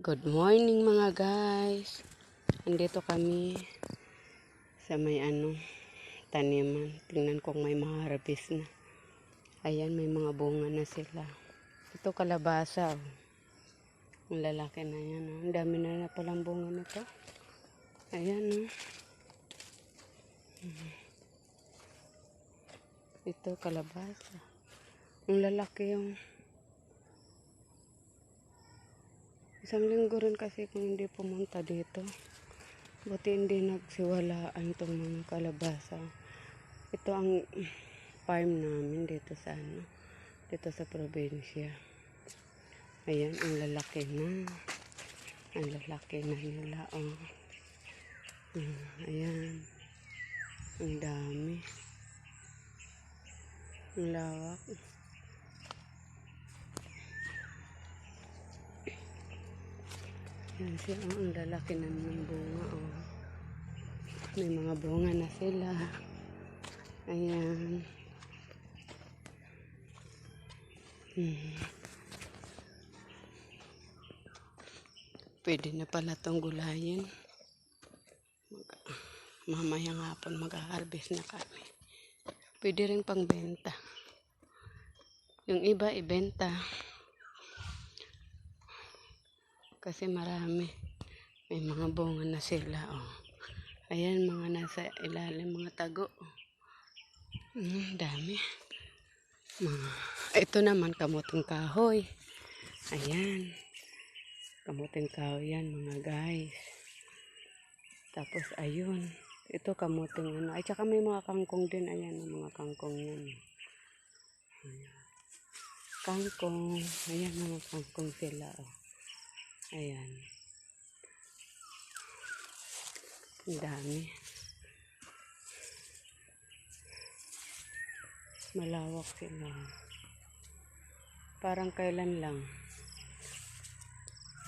Good morning mga guys. Andito kami sa may ano, taniman. Tingnan kung may mga harvest na. Ayan, may mga bunga na sila. Ito kalabasa. Oh. Ang lalaki na yan. Oh. Ang dami na na palang bunga nito. Ayan. Oh. Ito kalabasa. Ang lalaki yung Isang linggo rin kasi kung hindi pumunta dito. Buti hindi nagsiwalaan tong mga kalabasa. Ito ang farm namin dito sa ano, dito sa probinsya. Ayan, ang lalaki na. Ang lalaki na nila, oh. Mm, Ayan. Ang dami. Ang lawak. Yan siya, ang lalaki na ng bunga, oh. May mga bunga na sila. Ayan. Hmm. Pwede na pala itong gulayin. Mag mamayang hapon mag-harvest na kami. Pwede rin pang benta. Yung iba ibenta. Kasi marami. May mga bunga na sila. Oh. Ayan, mga nasa ilalim, mga tago. Mm, dami. Mga, ito naman, kamuting kahoy. Ayan. Kamuting kahoy yan, mga guys. Tapos, ayun. Ito, kamuting ano. Ay, tsaka may mga kangkong din. Ayan, mga kangkong yan. Ayan. Kangkong. Ayan, mga kangkong sila. Oh. Ayan. Ang dami. Malawak sila. Parang kailan lang.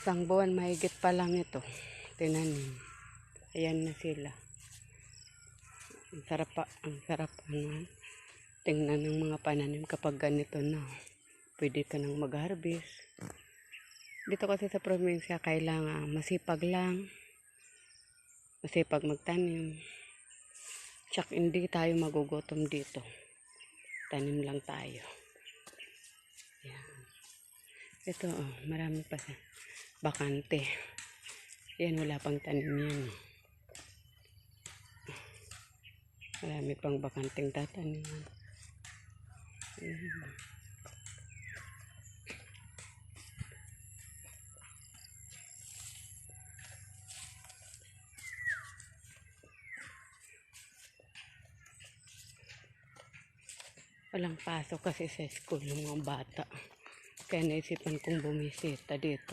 Isang buwan mahigit pa lang ito. Tinanim. Ayan na sila. Ang sarap pa. Ang sarap ano. Tingnan ng mga pananim kapag ganito na. Pwede ka nang mag-harvest. Dito kasi sa probinsya, kailangan masipag lang. Masipag magtanim. Tsak hindi tayo magugutom dito. Tanim lang tayo. Yan. Ito, oh, marami pa sa bakante. Yan, wala pang tanim yan. Marami pang bakanting tataniman. Yan. Walang pasok kasi sa school ng mga bata. Kaya naisipan kong bumisita dito.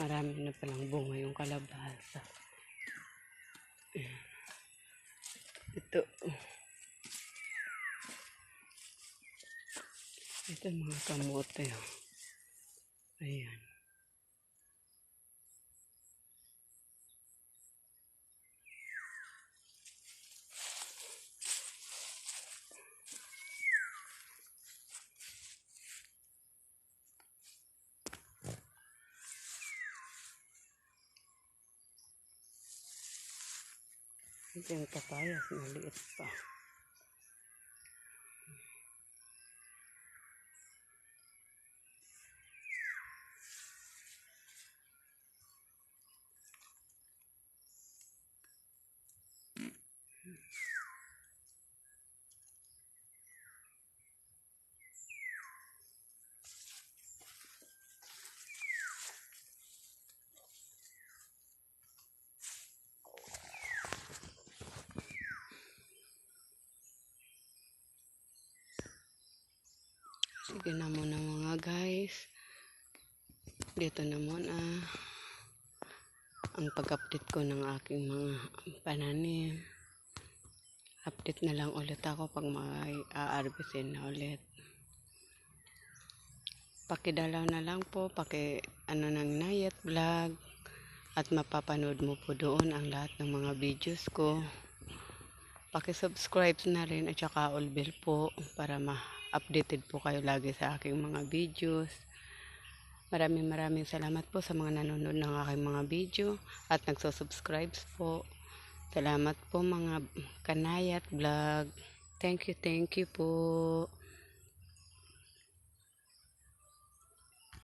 Marami na palang bunga yung kalabasa. Ito. Ito mga kamote. oh. Ayan. Ito yung papayas, maliit pa. Sige na muna mga guys. Dito na muna ang pag-update ko ng aking mga pananim. Update na lang ulit ako pag may aarbisin na ulit. Pakidalaw na lang po, paki ano ng Nayet Vlog at mapapanood mo po doon ang lahat ng mga videos ko. Paki-subscribe na rin at saka all bell po para ma-updated po kayo lagi sa aking mga videos. Maraming maraming salamat po sa mga nanonood ng aking mga video at nagsusubscribe po. Salamat po mga kanayat vlog. Thank you, thank you po.